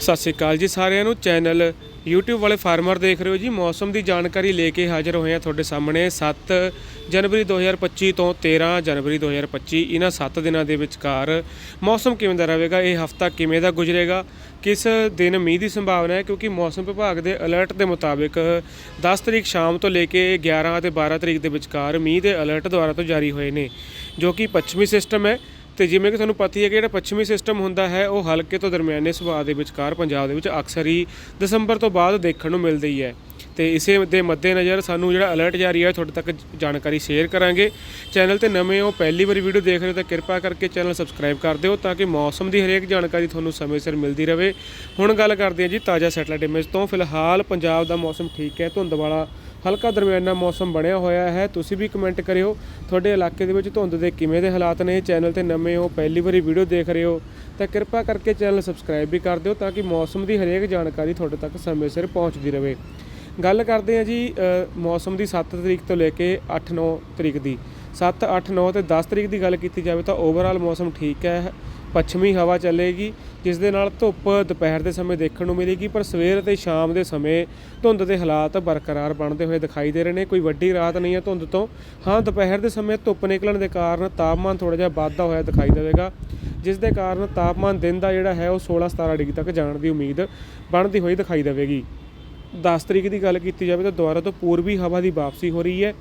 ਸਤਿ ਸ਼੍ਰੀ ਅਕਾਲ ਜੀ ਸਾਰਿਆਂ ਨੂੰ। ਚੈਨਲ YouTube ਵਾਲੇ ਫਾਰਮਰ ਦੇਖ ਰਹੇ ਹੋ ਜੀ। ਮੌਸਮ ਦੀ ਜਾਣਕਾਰੀ ਲੈ ਕੇ ਹਾਜ਼ਰ ਹੋਏ ਹਾਂ ਤੁਹਾਡੇ ਸਾਹਮਣੇ। 7 ਜਨਵਰੀ 2025 ਤੋਂ 13 ਜਨਵਰੀ 2025 ਇਹਨਾਂ 7 ਦਿਨਾਂ ਦੇ ਵਿਚਕਾਰ ਮੌਸਮ ਕਿਵੇਂ ਦਾ ਰਹੇਗਾ, ਇਹ ਹਫਤਾ ਕਿਵੇਂ ਦਾ ਗੁਜ਼ਰੇਗਾ? ਕਿਸ ਦਿਨ ਮੀਂਹ ਦੀ ਸੰਭਾਵਨਾ ਹੈ? ਕਿਉਂਕਿ ਮੌਸਮ ਵਿਭਾਗ ਦੇ ਅਲਰਟ ਦੇ ਮੁਤਾਬਿਕ 10 ਤਰੀਕ ਸ਼ਾਮ ਤੋਂ ਲੈ ਕੇ 11 ਅਤੇ 12 ਤਰੀਕ ਦੇ ਵਿਚਕਾਰ ਮੀਂਹ ਦੇ ਅਲਰਟ ਦੁਆਰਾ ਤੋਂ ਜਾਰੀ ਹੋਏ ਨੇ, ਜੋ ਕਿ ਪੱਛਮੀ ਸਿਸਟਮ ਹੈ। ਤੇ ਜਿਵੇਂ ਕਿ ਤੁਹਾਨੂੰ ਪਤਾ ਹੀ ਹੈ ਕਿ ਜਿਹੜਾ ਪੱਛਮੀ ਸਿਸਟਮ ਹੁੰਦਾ ਹੈ, ਉਹ ਹਲਕੇ ਤੋਂ ਦਰਮਿਆਨੇ ਸੁਭਾਅ ਦੇ ਵਿਚਕਾਰ ਪੰਜਾਬ ਦੇ ਵਿੱਚ ਅਕਸਰ ਹੀ ਦਸੰਬਰ ਤੋਂ ਬਾਅਦ ਦੇਖਣ ਨੂੰ ਮਿਲਦੀ ਹੈ। ਤੇ ਇਸੇ ਦੇ ਮੱਦੇਨਜ਼ਰ ਸਾਨੂੰ ਜਿਹੜਾ ਅਲਰਟ ਜਾਰੀ ਹੈ ਤੁਹਾਡੇ ਤੱਕ ਜਾਣਕਾਰੀ ਸ਼ੇਅਰ ਕਰਾਂਗੇ। ਚੈਨਲ ਤੇ ਨਵੇਂ ਹੋ, ਪਹਿਲੀ ਵਾਰੀ ਵੀਡੀਓ ਦੇਖ ਰਹੇ ਹੋ ਤਾਂ ਕਿਰਪਾ ਕਰਕੇ ਚੈਨਲ ਸਬਸਕ੍ਰਾਈਬ ਕਰ ਦਿਓ ਤਾਂ ਕਿ ਮੌਸਮ ਦੀ ਹਰੇਕ ਜਾਣਕਾਰੀ ਤੁਹਾਨੂੰ ਸਮੇਂ ਸਿਰ ਮਿਲਦੀ ਰਹੇ। ਹੁਣ ਗੱਲ ਕਰਦੇ ਹਾਂ ਜੀ ਤਾਜ਼ਾ ਸੈਟਲਾਈਟ ਇਮੇਜ ਤੋਂ। ਫਿਲਹਾਲ ਪੰਜਾਬ ਦਾ ਮੌਸਮ ਠੀਕ ਹੈ, ਧੁੰਦ ਵਾਲਾ ਹਲਕਾ ਦਰਮਿਆਨਾ ਮੌਸਮ ਬਣਿਆ ਹੋਇਆ ਹੈ। ਤੁਸੀਂ ਵੀ ਕਮੈਂਟ ਕਰਿਓ। ਤੁਹਾਡੇ ਇਲਾਕੇ ਦੇ ਵਿੱਚ ਧੁੰਦ ਦੇ ਕਿਵੇਂ ਦੇ ਹਾਲਾਤ ਨੇ? ਚੈਨਲ ਤੇ ਨਵੇਂ ਹੋ, ਪਹਿਲੀ ਵਾਰੀ ਵੀਡੀਓ ਦੇਖ ਰਹੇ ਹੋ, ਤਾਂ ਕਿਰਪਾ ਕਰਕੇ ਚੈਨਲ ਸਬਸਕ੍ਰਾਈਬ ਵੀ ਕਰ ਦਿਓ ਤਾਂ ਕਿ ਮੌਸਮ ਦੀ ਹਰੇਕ ਜਾਣਕਾਰੀ ਤੁਹਾਡੇ ਤੱਕ ਸਮੇਂ ਸਿਰ ਪਹੁੰਚਦੀ ਰਹੇ। ਗੱਲ ਕਰਦੇ ਹਾਂ ਜੀ ਮੌਸਮ ਦੀ 7 ਤਰੀਕ ਤੋਂ ਲੈ ਕੇ 8-9 ਤਰੀਕ ਦੀ। 7 8 9 ਤੇ 10 ਤਰੀਕ ਦੀ ਗੱਲ ਕੀਤੀ ਜਾਵੇ ਤਾਂ ਓਵਰਆਲ ਮੌਸਮ ਠੀਕ ਹੈ। ਪੱਛਮੀ ਹਵਾ ਚੱਲੇਗੀ। ਜਿਸ ਦੇ ਨਾਲ ਧੁੱਪ ਦੁਪਹਿਰ ਦੇ ਸਮੇਂ ਦੇਖਣ ਨੂੰ ਮਿਲੇਗੀ, ਪਰ ਸਵੇਰ ਤੇ ਸ਼ਾਮ ਦੇ ਸਮੇਂ ਧੁੰਦ ਦੇ ਹਾਲਾਤ ਬਰਕਰਾਰ ਬਣਦੇ ਹੋਏ ਦਿਖਾਈ ਦੇ ਰਹੇ ਨੇ। ਕੋਈ ਵੱਡੀ ਰਾਹਤ ਨਹੀਂ ਹੈ ਧੁੰਦ ਤੋਂ। ਹਾਂ, ਦੁਪਹਿਰ ਦੇ ਸਮੇਂ ਧੁੱਪ ਨਿਕਲਣ ਦੇ ਕਾਰਨ ਤਾਪਮਾਨ ਥੋੜਾ ਜਿਹਾ ਵਾਧਾ ਹੋਇਆ ਦਿਖਾਈ ਦੇਵੇਗਾ, ਜਿਸ ਦੇ ਕਾਰਨ ਤਾਪਮਾਨ ਦਿਨ ਦਾ ਜਿਹੜਾ ਹੈ ਉਹ 16 17 ਡਿਗਰੀ ਤੱਕ ਜਾਣ ਦੀ ਉਮੀਦ ਬਣਦੀ ਹੋਈ ਦਿਖਾਈ ਦੇਵੇਗੀ। 10 ਤਰੀਕ ਦੀ ਗੱਲ ਕੀਤੀ ਜਾਵੇ ਤਾਂ ਦੁਬਾਰਾ ਤੋਂ ਪੂਰਬੀ ਹਵਾ ਦੀ ਵਾਪਸੀ ਹੋ ਰਹੀ ਹੈ।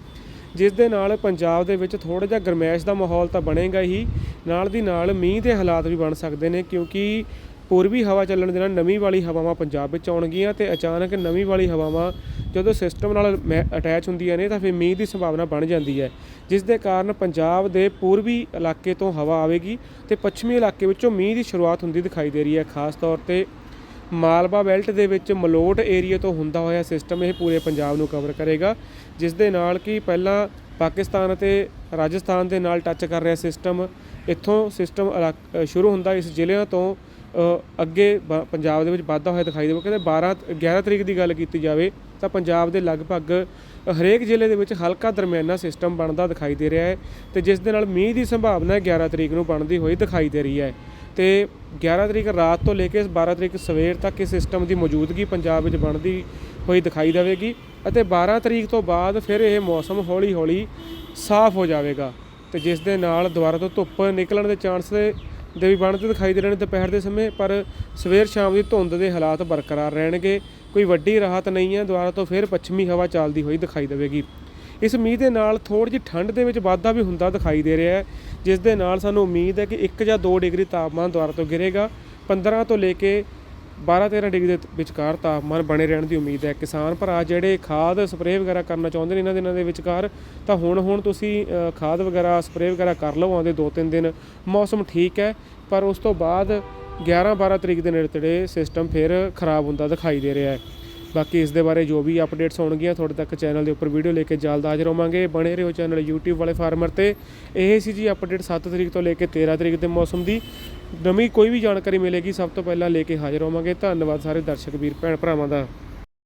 ਜਿਸ ਦੇ ਨਾਲ ਪੰਜਾਬ ਦੇ ਵਿੱਚ ਥੋੜਾ ਜਿਹਾ ਗਰਮੈਸ਼ ਦਾ ਮਾਹੌਲ ਤਾਂ ਬਣੇਗਾ ਹੀ। ਨਾਲ ਦੀ ਨਾਲ ਮੀਂਹ ਦੇ ਹਾਲਾਤ ਵੀ ਬਣ ਸਕਦੇ ਨੇ ਕਿਉਂਕਿ ਪੂਰਬੀ ਹਵਾ ਚੱਲਣ ਦੇ ਨਾਲ ਨਮੀ ਵਾਲੀ ਹਵਾਵਾਂ ਪੰਜਾਬ ਵਿੱਚ ਆਉਣਗੀਆਂ ਤੇ ਅਚਾਨਕ ਨਮੀ ਵਾਲੀ ਹਵਾਵਾਂ ਜਦੋਂ ਸਿਸਟਮ ਨਾਲ ਅਟੈਚ ਹੁੰਦੀਆਂ ਨੇ ਤਾਂ ਫਿਰ ਮੀਂਹ ਦੀ ਸੰਭਾਵਨਾ ਬਣ ਜਾਂਦੀ ਹੈ। ਜਿਸ ਦੇ ਕਾਰਨ ਪੰਜਾਬ ਦੇ ਪੂਰਬੀ ਇਲਾਕੇ ਤੋਂ ਹਵਾ ਆਵੇਗੀ ਤੇ ਪੱਛਮੀ ਇਲਾਕੇ ਵਿੱਚੋਂ ਮੀਂਹ ਦੀ ਸ਼ੁਰੂਆਤ ਹੁੰਦੀ ਦਿਖਾਈ ਦੇ ਰਹੀ ਹੈ। ਖਾਸ ਤੌਰ ਤੇ ਮਾਲਵਾ ਬੈਲਟ ਦੇ ਵਿੱਚ ਮਲੋਟ ਏਰੀਆ ਤੋਂ ਹੁੰਦਾ ਹੋਇਆ ਸਿਸਟਮ ਇਹ ਪੂਰੇ ਪੰਜਾਬ ਨੂੰ ਕਵਰ ਕਰੇਗਾ, ਜਿਸ ਦੇ ਨਾਲ ਕਿ ਪਹਿਲਾਂ ਪਾਕਿਸਤਾਨ ਅਤੇ ਰਾਜਸਥਾਨ ਦੇ ਨਾਲ ਟੱਚ ਕਰ ਰਿਹਾ ਸਿਸਟਮ। ਇੱਥੋਂ ਸਿਸਟਮ ਇਲਾਕ- ਸ਼ੁਰੂ ਹੁੰਦਾ ਇਸ ਜ਼ਿਲ੍ਹਿਆਂ ਤੋਂ ਅੱਗੇ ਬ- ਪੰਜਾਬ ਦੇ ਵਿੱਚ ਵਾਧਾ ਹੋਇਆ ਦਿਖਾਈ ਦੇਵੇ। ਕਹਿੰਦੇ 12 11 ਤਰੀਕ ਦੀ ਗੱਲ ਕੀਤੀ ਜਾਵੇ, ਤਾਂ ਪੰਜਾਬ ਦੇ ਲਗਭਗ ਹਰੇਕ ਜ਼ਿਲ੍ਹੇ ਦੇ ਵਿੱਚ ਹਲਕਾ ਦਰਮਿਆਨਾ ਸਿਸਟਮ ਬਣਦਾ ਦਿਖਾਈ ਦੇ ਰਿਹਾ ਹੈ ਤੇ ਜਿਸ ਦੇ ਨਾਲ ਮੀਂਹ ਦੀ ਸੰਭਾਵਨਾ 11 ਤਰੀਕ ਨੂੰ ਬਣਦੀ ਹੋਈ ਦਿਖਾਈ ਦੇ ਰਹੀ ਹੈ। ਤੇ 11 ਤਰੀਕ ਰਾਤ ਤੋਂ ਲੈ ਕੇ 12 ਤਰੀਕ ਸਵੇਰ ਤੱਕ ਇਸ ਸਿਸਟਮ ਦੀ ਮੌਜੂਦਗੀ ਪੰਜਾਬ ਵਿੱਚ ਬਣਦੀ ਹੋਈ ਦਿਖਾਈ ਦੇਵੇਗੀ ਅਤੇ 12 ਤਰੀਕ ਤੋਂ ਬਾਅਦ ਫਿਰ ਇਹ ਮੌਸਮ ਹੌਲੀ-ਹੌਲੀ ਸਾਫ਼ ਹੋ ਜਾਵੇਗਾ ਤੇ ਜਿਸ ਦੇ ਨਾਲ ਦੁਬਾਰਾ ਤੋਂ ਧੁੱਪ ਨਿਕਲਣ ਦੇ ਚਾਂਸ ਦੇ ਦੇ ਵੀ ਬਣਦੇ ਦਿਖਾਈ ਦੇ ਰਹੇ ਨੇ ਦੁਪਹਿਰ ਦੇ ਸਮੇਂ, ਪਰ ਸਵੇਰ ਸ਼ਾਮ ਦੀ ਧੁੰਦ ਦੇ ਹਾਲਾਤ ਬਰਕਰਾਰ ਰਹਿਣਗੇ, ਕੋਈ ਵੱਡੀ ਰਾਹਤ ਨਹੀਂ ਹੈ, ਦੁਬਾਰਾ ਤੋਂ ਫਿਰ ਪੱਛਮੀ ਹਵਾ ਚੱਲਦੀ ਹੋਈ ਦਿਖਾਈ ਦੇਵੇਗੀ। ਇਸ ਮੀਂਹ ਦੇ ਨਾਲ ਥੋੜੀ ਜਿਹੀ ਠੰਡ ਦੇ ਵਿੱਚ ਵਾਧਾ ਵੀ ਹੁੰਦਾ ਦਿਖਾਈ ਦੇ ਰਿਹਾ ਹੈ, ਜਿਸ ਦੇ ਨਾਲ ਸਾਨੂੰ ਉਮੀਦ ਹੈ ਕਿ 1 ਜਾਂ 2 ਡਿਗਰੀ ਤਾਪਮਾਨ ਦੁਬਾਰਾ ਤੋਂ ਗਿਰੇਗਾ। 15 ਤੋਂ ਲੈ ਕੇ 12-13 ਡਿਗਰੀ ਦੇ ਵਿਚਕਾਰ ਤਾਪਮਾਨ ਬਣੇ ਰਹਿਣ ਦੀ ਉਮੀਦ ਹੈ। ਕਿਸਾਨ ਭਰਾ, ਜਿਹੜੇ ਖਾਦ ਸਪਰੇਅ ਵਗੈਰਾ ਕਰਨਾ ਚਾਹੁੰਦੇ ਨੇ ਇਹਨਾਂ ਦਿਨਾਂ ਦੇ ਵਿਚਕਾਰ, ਤਾਂ ਹੁਣ ਹੁਣ ਤੁਸੀਂ ਖਾਦ ਵਗੈਰਾ ਸਪਰੇਅ ਵਗੈਰਾ ਕਰ ਲਓ ਆਉਂਦੇ 2-3 ਦਿਨ, ਮੌਸਮ ਠੀਕ ਹੈ, ਪਰ ਉਸ ਤੋਂ ਬਾਅਦ 11-12 ਤਰੀਕ ਦੇ ਨੇੜੇ ਤੇੜੇ ਸਿਸਟਮ ਫਿਰ ਖਰਾਬ ਹੁੰਦਾ ਦਿਖਾਈ ਦੇ ਰਿਹਾ ਹੈ। ਬਾਕੀ ਇਸ ਦੇ ਬਾਰੇ ਜੋ ਵੀ ਅਪਡੇਟਸ ਹੋਣਗੀਆਂ ਤੁਹਾਡੇ ਤੱਕ ਚੈਨਲ ਦੇ ਉੱਪਰ ਵੀਡੀਓ ਲੈ ਕੇ ਜਲਦ ਹਾਜ਼ਰ ਹੋਵਾਂਗੇ ਬਣੇ ਰਹੋ ਚੈਨਲ YouTube ਵਾਲੇ ਫਾਰਮਰ ਤੇ। ਇਹ ਸੀ ਜੀ ਅਪਡੇਟ 7 ਤਰੀਕ ਤੋਂ ਲੈ ਕੇ 13 ਤਰੀਕ ਦੇ ਮੌਸਮ ਦੀ। ਨਵੀਂ ਕੋਈ ਵੀ ਜਾਣਕਾਰੀ ਮਿਲੇਗੀ, ਸਭ ਤੋਂ ਪਹਿਲਾਂ ਲੈ ਕੇ ਹਾਜ਼ਰ ਹੋਵਾਂਗੇ। ਧੰਨਵਾਦ ਸਾਰੇ ਦਰਸ਼ਕ ਵੀਰ, ਭੈਣ ਭਰਾਵਾਂ ਦਾ।